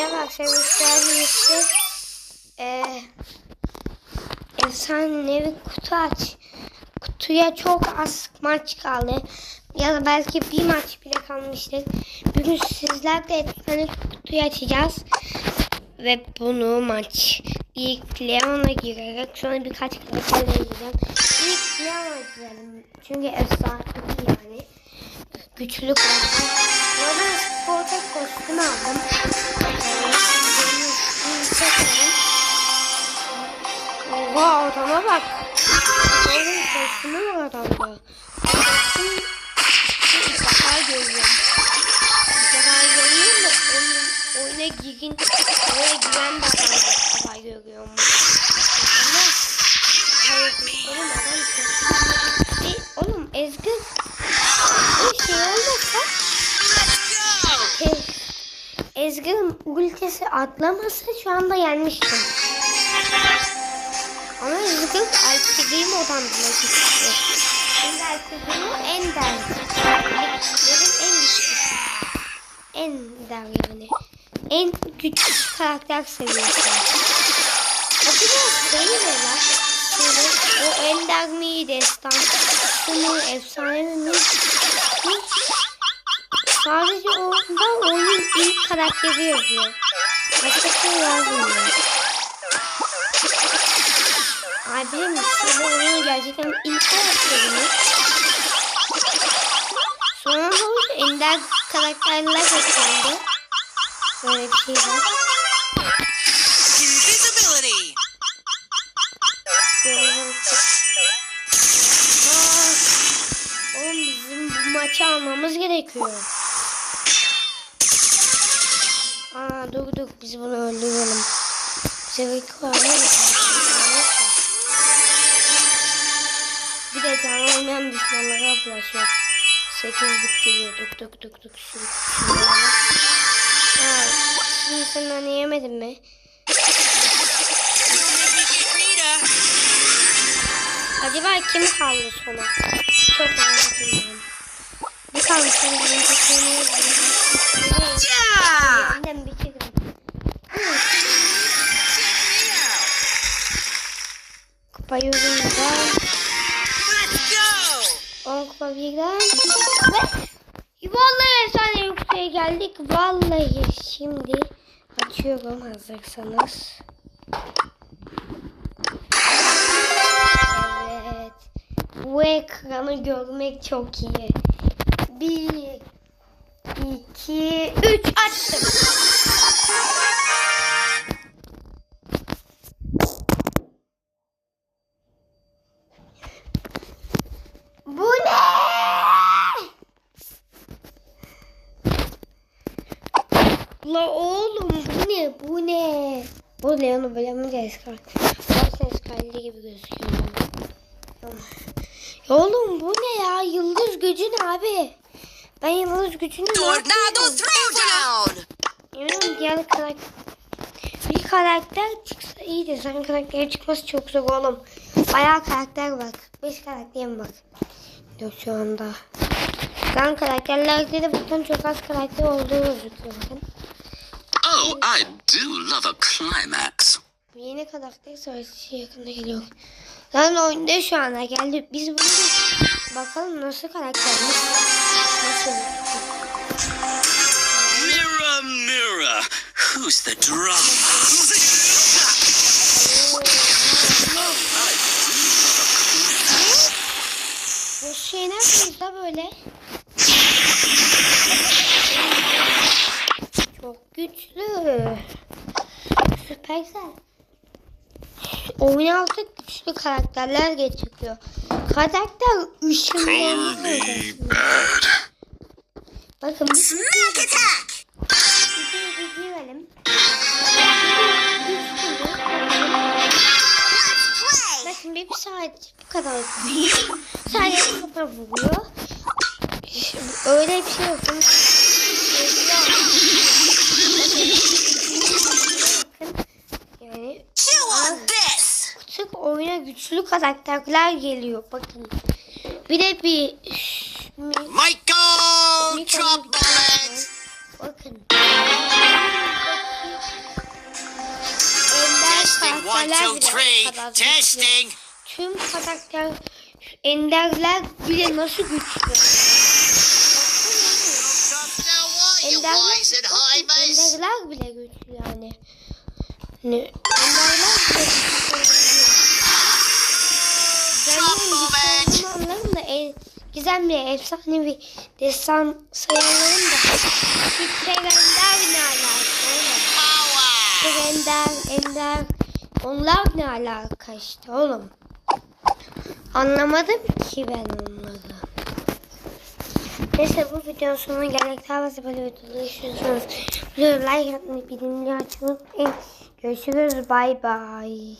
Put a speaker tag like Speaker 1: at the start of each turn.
Speaker 1: Merhaba arkadaşlar birlikte ee, efsanevi kutu aç. Kutuya çok az maç kaldı. Ya da belki bir maç bile kalmıştır. Bugün sizlerle efsane kutuyu açacağız. Ve bunu maç. İlk Leon'a girerek sonra birkaç karakterle gireceğim. İlk Leon'a girelim. Çünkü efsane yani. Güçlü karakter. Bu arada sporta kostüm aldım. Oha adama bak. Oğlum kostümü var adamda. Kostüm ilk defa görüyorum. İlk defa görüyorum da oyun, oyuna girin, oyuna giren de adam ilk defa görüyorum. Ama hayır, oğlum adam kostüm. E, oğlum Ezgi bir şey olmasa e, Ezgi'nin ultisi atlamasa şu anda yenmiştim. Ama Ezgi Alpigim odan bile gitti. Şimdi Alpigim'i en derdi. Liglerin en güçlü. En der yani. En güçlü karakter seviyesi. O biraz değil mi lan? Şöyle, o Ender mi, Destan, mi, Efsane mi? Sadece orada oyunun ilk karakteri yazıyor. Başka şey yazmıyor. Abi mesela oyunun gerçekten ilk karakterini sonra da oldu ender karakterler eklendi. Böyle bir şey var.
Speaker 2: Invisibility.
Speaker 1: Oğlum bizim bu maçı almamız gerekiyor. Aa dur dur biz bunu öldürelim. Zevk var mı? Bir de canlı olmayan düşmanlara bulaşıyor. 8 bit geliyor. Tuk tuk tuk tuk. Şunlara. Aa, şimdi sen hani yemedin mi? Acaba kim kaldı sona? Çok merak ediyorum. Bir kalmış. Ben benim tekniğimi
Speaker 2: Yeah.
Speaker 1: Annem bitirdim.
Speaker 2: Check me out. Let's go.
Speaker 1: 10 kupa birden. Ve vallahi efsane yükseğe geldik. Vallahi şimdi açıyorum hazırsanız. Evet. Bu ekranı görmek çok iyi. Bir, iki, üç açtım. La oğlum bu ne? Bu ne? Bu Leon'u böyle mi Eskal? Aslında Eskal'li gibi gözüküyor. Ya oğlum bu ne ya? Yıldız gücü ne abi? Ben yıldız gücünü ne
Speaker 2: Tornado throwdown.
Speaker 1: Eminim diğer karakter... Bir karakter çıksa iyiydi. Sen karakteri çıkması çok zor oğlum. Bayağı karakter var. 5 karakterim var. Yok şu anda. Ben karakterlerde de bakın çok az karakter olduğu gözüküyor bakın.
Speaker 3: Oh, I do love a climax.
Speaker 1: Yeni karakter savaşı yakında geliyor. Lan oyunda şu anda geldi. Biz bunu bakalım nasıl karaktermiş. Nasıl?
Speaker 3: Mirror, mirror, who's the drama?
Speaker 1: Bu şey da böyle? Çok güçlü. Süpersel. Oyun artık güçlü karakterler geçiyor. Karakter ışınlanıyor. Bakın bir
Speaker 2: Smack attack.
Speaker 1: bir
Speaker 2: play.
Speaker 1: Bakın bir saat bu kadar. Sadece kafa vuruyor. Öyle bir şey yok yani
Speaker 2: küçük
Speaker 1: e, oyuna güçlü karakterler geliyor. Bakın. Bir de bir
Speaker 2: Michael Chocolate.
Speaker 1: Bakın. Testing one, two, three. Testing. Tüm karakter enderler bile nasıl güçlü. Enderler, bile güçlü yani. Ne? Enderler bile güçlü. Ben anlarım da el, gizemli, efsanevi destan sayılarım da hiç ender ne alaka? Ender, ender onlar ne alaka işte oğlum? Anlamadım ki ben onları. Neyse bu videonun sonuna geldik. Daha fazla böyle videoları istiyorsanız videoyu like atmayı, bildirimleri açmayı unutmayın. Görüşürüz. Bay bay.